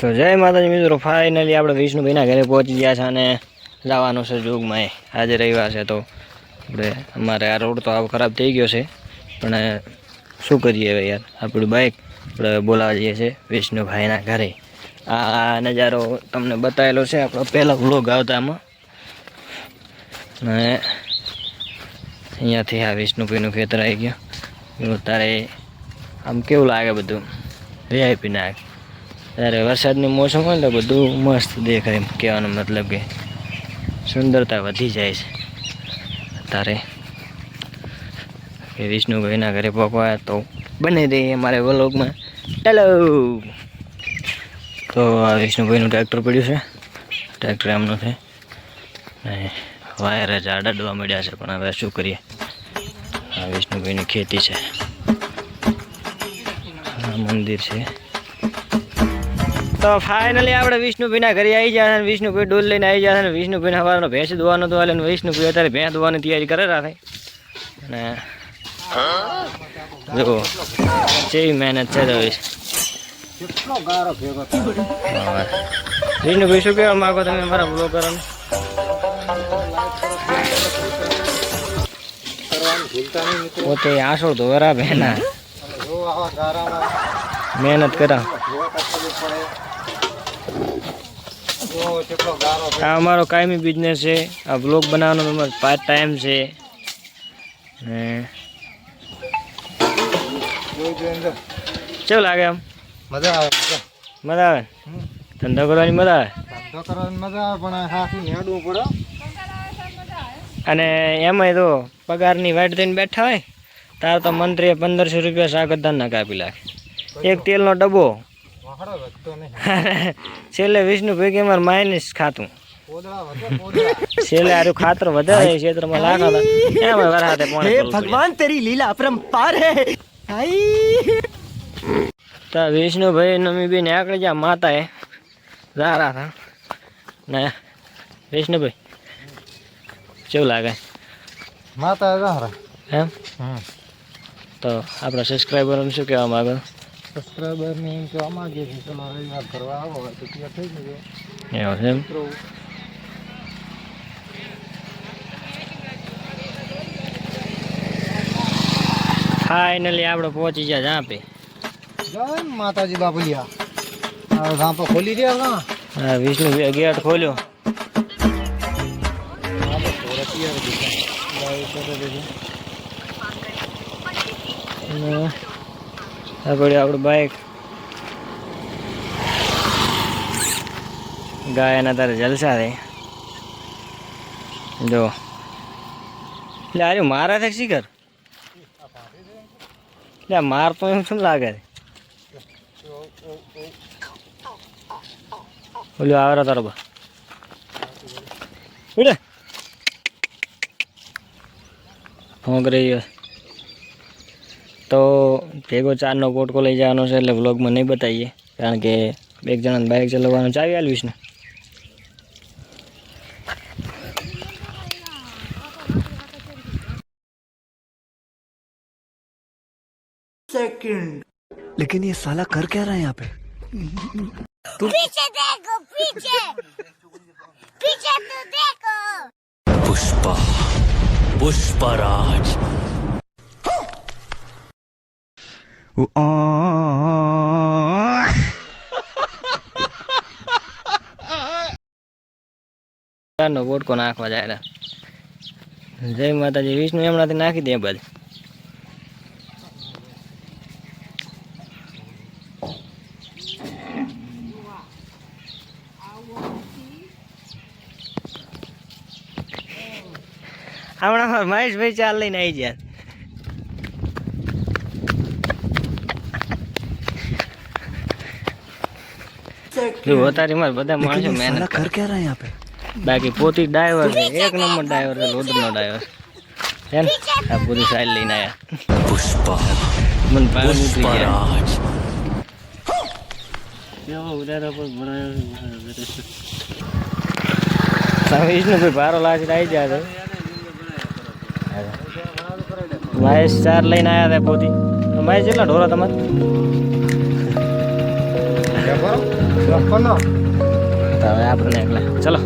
તો જય માતાજી મિત્રો ફાઇનલી આપણે વિષ્ણુભાઈના ઘરે પહોંચી ગયા છે અને જવાનું છે જોગમાં આજે રવિવાર છે તો આપણે, અમારે આ રોડ તો આવો ખરાબ થઈ ગયો છે, પણ શું કરીએ હવે યાર? આપણું બાઇક આપણે બોલાવા જઈએ છીએ વિષ્ણુભાઈના ઘરે. આ નજારો તમને બતાવેલો છે, આપણો પહેલો વ્લોગ આવતા આમાં. અને અહીંયાથી આ વિષ્ણુભાઈનું ખેતર આવી ગયું. તારે આમ કેવું લાગે બધું? વીઆઈપી નાખ ત્યારે વરસાદની મોસમ હોય ને તો બધું મસ્ત દેખાય એમ, કહેવાનો મતલબ કે સુંદરતા વધી જાય છે. તારે કે વિષ્ણુભાઈના ઘરે પકવા તો બને દે અમારે વ્લોગમાં. ચાલો! તો આ વિષ્ણુભાઈનું ટ્રેક્ટર પડ્યું છે. ટ્રેક્ટર એમનું છે. ને વાયર જ આડાડવા મળ્યા છે, પણ હવે શું કરીએ? આ વિષ્ણુભાઈની ખેતી છે. આ મંદિર છે. તો ફાઇનલી આપણે વિષ્ણુભાઈના ઘરે આવી ગયા અને વિષ્ણુભાઈ ડોલ લઈને આવી ગયા અને વિષ્ણુભાઈને સવારનો ભેંસ દોવાનો તો અને વિષ્ણુભાઈ અત્યારે ભેંસ દોવાની તૈયારી કરે રાખે અને જો કેવી મહેનત છે તો વિષ્ણુભાઈ શું કહેવા માંગો તમે મારા બ્લોગ કરો પોતે આસો ધોરા બેના મહેનત કરા આ અમારો કાયમી બિઝનેસ છે. આ બ્લોગ બનાવવાનો અમારો પાર્ટ ટાઈમ છે. ને કેવું લાગે આમ? મજા આવે મજા. આવે? ધંધો કરવાની મજા આવે? ધંધો કરવાની મજા આવે પણ હાથું નેડવું પડે. અને એમાંય તો પગારની વાટ થઈને બેઠા હોય તાર તો મંત્રીએ પંદરસો રૂપિયા શાકદારના કાપી લાગે એક તેલનો ડબ્બો છેલ્લે વિષ્ણુ ભેગી અમારે માઇનસ ખાતું. છેલ્લે આરું ખાતર વધારે ક્ષેત્રમાં ભગવાન તેરી લીલા અપરંપાર હે. તો વિષ્ણુભાઈ નમીબેન આગળ જ્યાં માતા એ સારા હતા ને વિષ્ણુભાઈ કેવું લાગે? માતા સારા એમ? તો આપણા સબસ્ક્રાઈબરોને શું કેવા માગો? સબસ્ક્રાઈબર ને એમ કહેવા માંગીએ છીએ તમારે રવિવાર કરવા આવો તો ત્યાં થઈ જજો. એવું છે મિત્રો ફાઇનલી આપણે પહોંચી ગયા ઝાંપે જય માતાજી બાબુલિયા આ ઝાંપો ખોલી દે હા વિષ્ણુ ગેટ ખોલ્યો. અને આ પડ્યું આપણું બાઈક ગાયના તારે જલસા રે. જો. એટલે આજે મારા છે શિખર? એટલે માર તો એમ શું લાગે ઓલું આવરા તારો બા. ઉડે. ફોંક રહી તો ભેગો ચારનો પોટકો લઈ જવાનો છે એટલે વ્લોગમાં નહીં બતાવીએ કારણ કે એક જણાને બાઇક ચલાવવાનું ચાવી આલ્વીશ ને लेकिन ये साला कर क्या रहा है यहाँ पे पीछे देखो पीछे पीछे तो देखो पुष्पा पुष्पराज ચારનો બોટકો નાખવા જાય જય માતાજી, વિષ્ણુ એમનાથી નાખી દે બાદ હમણાં મહેશભાઈ ચાલ લઈને આવી જાય જો અતારી માં બધા માણસો મહેનત કર કે રહ્યા યહાં પે બાકી પોતી ડ્રાઈવર એક નંબર ડ્રાઈવર છે લોડનો ડ્રાઈવર છે. ને? આ પૂરી સાઈડ લઈને આયા. પુષ્પા. મન પાયો નીકળી ગયા એવો ઉડારા આવી જાય તો મહેશ ચાર લઈને આવ્યા હતા પોતી. મહેશ કેટલા ઢોરા તમારે? હવે આપણે એકલા ચલો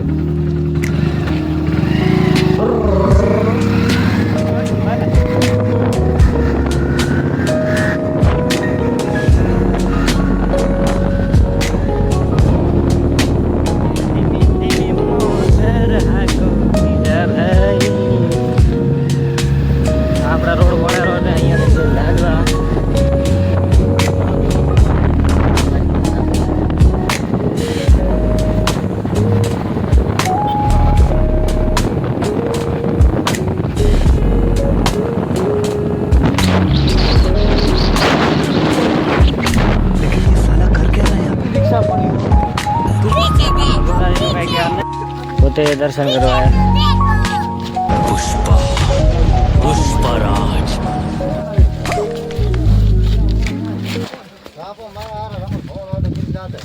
દર્શન કરવા આવ્યા देखो આપો મારા હારે રમો ફોન આવે તો જાતે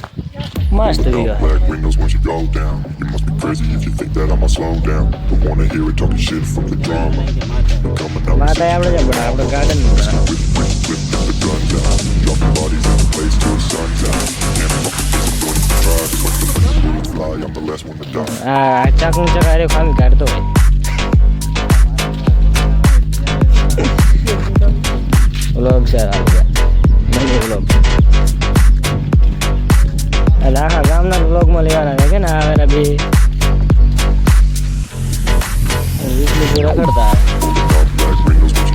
મસ્ત વિગા Black windows once you go down. You must be crazy if you think that I'ma slow down. Don't wanna hear it talking shit from the drama. Coming out માતા આપણે છે પણ આપણે garden whip, whip, whip, whip the guns out. Dropping bodies in one to die. આ ચાકુ ચકારે ખામી કાઢતો હોય vlog છે આપણે મની વ્લોગ એટલે આખા ગામના વ્લોગમાં લેવાના છે કે ને આવે બે વીસ લીટર રખડતા Black windows once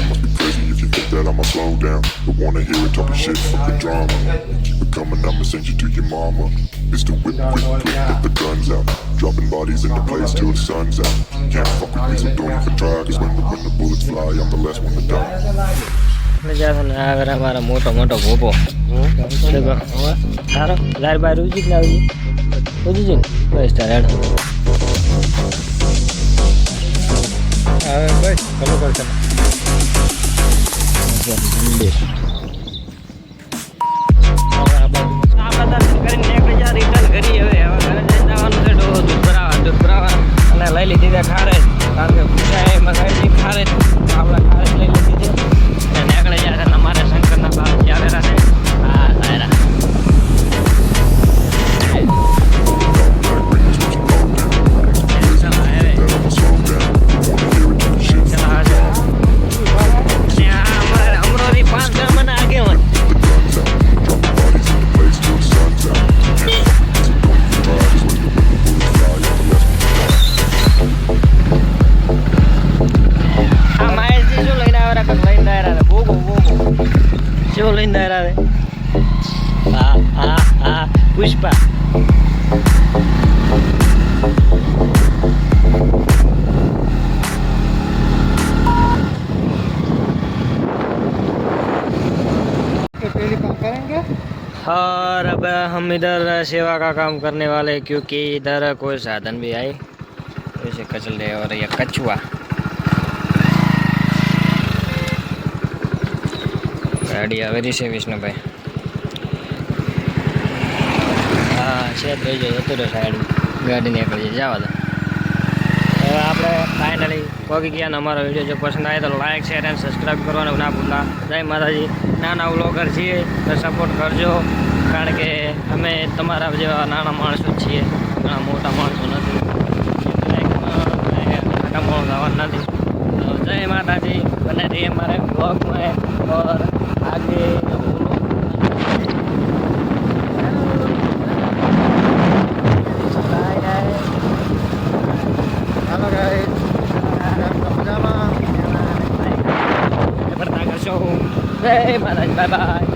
that I'ma slow down. Don't wanna hear it talking shit from the drama. Keep it coming, I'ma send you to your mama. It's the whip, whip, flip, get the guns out. Dropping bodies in the place till the sun's out. Can't fuck with me, so don't even try. Cause when the, when the bullets fly, I'm the last one to die. મજા છે ને આ ઘરે અમારો મોટો મોટો ભોપો દેખો સારો લાર બાર ઉજી ના ઉજી ઉજી છે ને બસ તારે હેડો હવે બસ ચાલુ કરશે મંદિર અને લઈ લીધી છે ખારે કારણ કે પૂછાય મગાવી ખારે આપણે और अब हम इधर सेवा का काम करने वाले हैं, क्योंकि इधर कोई साधन भी आए तो इसे कचल रहे और ये कछुआ ગાડી આવેલી છે વિષ્ણુભાઈ હા છે જ રહી જાય જતો રહ્યો સાઈડ ગાડી નીકળી જાય જવા દો હવે આપણે ફાઇનલી પગ ગયા અમારો વીડિયો જો પસંદ આવે તો લાઇક શેર અને સબસ્ક્રાઈબ કરવાનું ના ભૂલતા. જય માતાજી. નાના વ્લોગર છીએ તો સપોર્ટ કરજો, કારણ કે અમે તમારા જેવા નાના માણસો જ છીએ. ઘણા મોટા માણસો નથી. મોટા મોણ નથી જય માતાજી. બને રહીએ મારે બ્લોગમાં ઓર આગે 哎，妈，你拜拜。